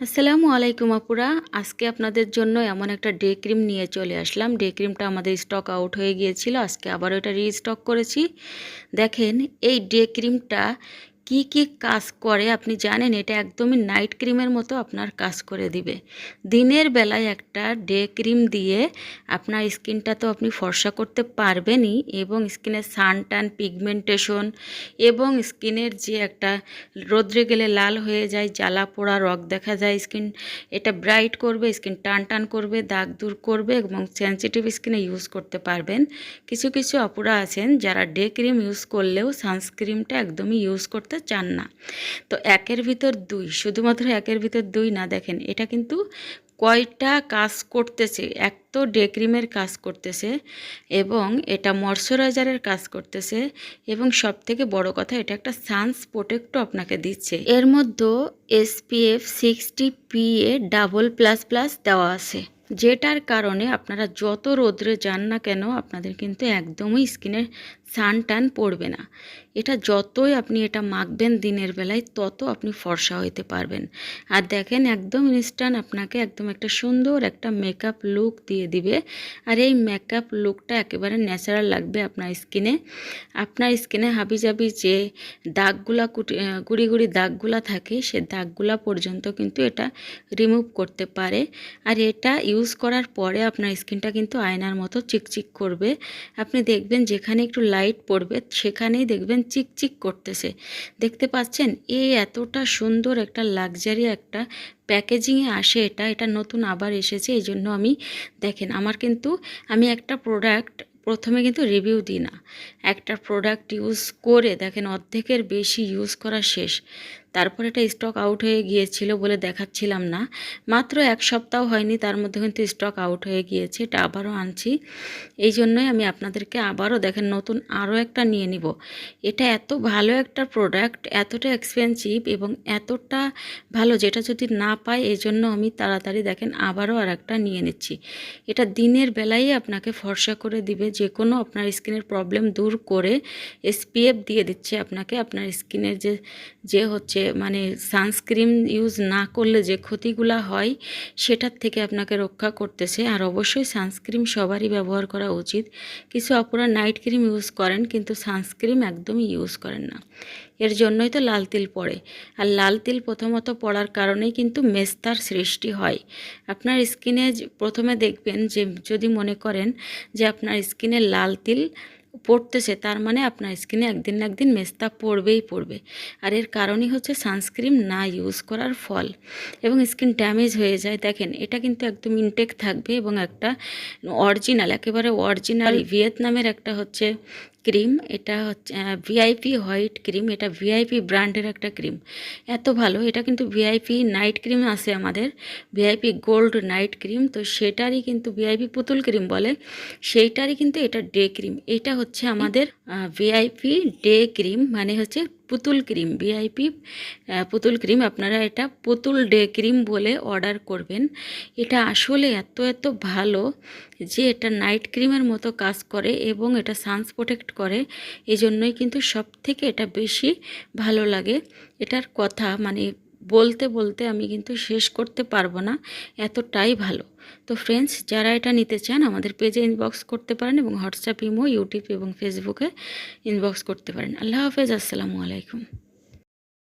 আসসালামু আলাইকুম আপুরা। আজকে আপনাদের জন্য এমন একটা ডে ক্রিম নিয়ে চলে আসলাম। ডে ক্রিমটা আমাদের স্টক আউট হয়ে গিয়েছিল। আজকে আবার এটা রিস্টক করেছি। দেখেন, এই ডে ক্রিমটা কি কি কাজ করে আপনি জানেন, এটা একদমই নাইট ক্রিমের মতো আপনার কাজ করে দিবে। দিনের বেলায় একটা ডে ক্রিম দিয়ে আপনার স্কিনটা তো আপনি ফর্সা করতে পারবেনই এবং স্কিনের সান টান পিগমেন্টেশন এবং স্কিনের যে একটা রোদ্রে গেলে লাল হয়ে যায়, জ্বালা পোড়া রক দেখা যায় স্কিন, এটা ব্রাইট করবে, স্কিন টান টান করবে, দাগ দূর করবে এবং সেন্সিটিভ স্কিনে ইউজ করতে পারবেন। কিছু কিছু অপুরা আছেন যারা ডে ক্রিম ইউজ করলেও সানস্ক্রিমটা একদমই ইউজ করতে চান না। তো একের ভিতর দুই, শুধুমাত্র একের ভিতর দুই না, দেখেন, এটা কিন্তু কয়টা কাজ করতেছে, এক তো ডে ক্রিমের কাজ করতেছে এবং এটা ময়শ্চারাইজারের কাজ করতেছে এবং সব থেকে বড় কথা, এটা একটা সানস প্রোটেক্টও আপনাকে দিচ্ছে। এর মধ্যে SPF sixty PA double plus plus দেওয়া আছে। যেটার কারণে আপনারা যত রোদ্রে যান না কেন, আপনাদের কিন্তু একদমই স্কিনের সান টান পড়বে না। এটা যতই আপনি এটা মাখবেন দিনের বেলায়, তত আপনি ফর্সা হইতে পারবেন। আর দেখেন, একদম ইনস্ট্যান্ট আপনাকে একদম একটা সুন্দর একটা মেকআপ লুক দিয়ে দিবে। আর এই মেকআপ লুকটা একেবারে ন্যাচারাল লাগবে আপনার স্কিনে। আপনার স্কিনে হাবিজাবি যে দাগগুলা গুড়ি গুড়ি দাগগুলা থাকে, সে দাগগুলা পর্যন্ত কিন্তু এটা রিমুভ করতে পারে। আর এটা ইউজ করার পরে আপনার স্কিনটা কিন্তু আয়নার মতো চিকচিক করবে। আপনি দেখবেন যেখানে একটু লাইট পড়বে, সেখানেই দেখবেন চিকচিক করতেছে। দেখতে পাচ্ছেন? এই এতটা সুন্দর একটা লাক্সারি একটা প্যাকেজিংয়ে আসে এটা এটা নতুন আবার এসেছে, এই জন্য আমি, দেখেন, আমার কিন্তু, আমি একটা প্রোডাক্ট প্রথমে কিন্তু রিভিউ দিই না। একটা প্রোডাক্ট ইউজ করে, দেখেন, অর্ধেকের বেশি ইউজ করা শেষ। তারপর এটা স্টক আউট হয়ে গিয়েছিল বলে দেখাচ্ছিলাম না। মাত্র এক সপ্তাহ হয়নি, তার মধ্যে কিন্তু স্টক আউট হয়ে গিয়েছে, এটা আবারও আনছি। এই জন্যই আমি আপনাদেরকে আবারও দেখেন, নতুন আরও একটা নিয়ে নিব। এটা এত ভালো একটা প্রোডাক্ট এতটা এক্সপেন্সিভ এবং এতটা ভালো যেটা যদি না পাই, এই জন্য আমি তাড়াতাড়ি দেখেন আবারও আর একটা নিয়ে নিচ্ছি। এটা দিনের বেলায় আপনাকে ফর্সা করে দিবে যে কোনো আপনার স্কিনের প্রবলেম দূর করে এসপিএফ দিয়ে দিচ্ছে আপনাকে। আপনার স্কিনের যে যে হচ্ছে মানে সানস্ক্রিন ইউজ না করলে যে ক্ষতিগুলা হয়, সেটার থেকে আপনাকে রক্ষা করতেছে। আর অবশ্যই সানস্ক্রিন সবারই ব্যবহার করা উচিত। কিছু অপরা নাইট ক্রিম ইউজ করেন, কিন্তু সানস্ক্রিন একদমই ইউজ করেন না। এর জন্যই তো লাল তিল পড়ে। আর লাল তিল প্রথমত পড়ার কারণেই কিন্তু মেস্তার সৃষ্টি হয়। আপনার স্কিনে প্রথমে দেখবেন যে, যদি মনে করেন যে আপনার স্কিনে লাল তিল পড়তেছে, তার মানে আপনার স্কিনে একদিন না একদিন মেস্তা পড়বেই পড়বে। আর এর কারণই হচ্ছে সানস্ক্রিন না ইউজ করার ফল। এবং স্কিন ড্যামেজ হয়ে যায়। দেখেন, এটা কিন্তু একদম ইনটেক থাকবে এবং একটা অরিজিনাল একেবারে অরিজিনাল ভিয়েতনামের একটা হচ্ছে ক্রিম। এটা হচ্ছে ভিআইপি হোয়াইট ক্রিম। এটা ভিআইপি ব্র্যান্ডের একটা ক্রিম। এত ভালো। এটা কিন্তু ভিআইপি নাইট ক্রিম আছে আমাদের। VIP gold night cream. তো সেটারই কিন্তু ভিআইপি পুতুল ক্রিম বলে। সেইটারই কিন্তু এটা ডে ক্রিম। এটা হচ্ছে আমাদের ভিআইপি ডে ক্রিম মানে হচ্ছে পুতুল ক্রিম ভিআইপি পুতুল ক্রিম আপনারা এটা পুতুল ডে ক্রিম বলে অর্ডার করবেন। এটা আসলে এত এত ভালো যে এটা নাইট ক্রিমের মতো কাজ করে এবং এটা সানস প্রোটেক্ট করে এই জন্যই কিন্তু সব থেকে এটা বেশি ভালো লাগে। এটার কথা মানে বলতে বলতে আমি কিন্তু শেষ করতে পারব না, এতটাই ভালো। তো ফ্রেন্ডস যারা এটা নিতে চান, আমাদের পেজে ইনবক্স করতে পারেন এবং হোয়াটসঅ্যাপ ইমো ইউটিউব এবং ফেসবুকে ইনবক্স করতে পারেন। আল্লাহ হাফেজ, আসসালামু আলাইকুম।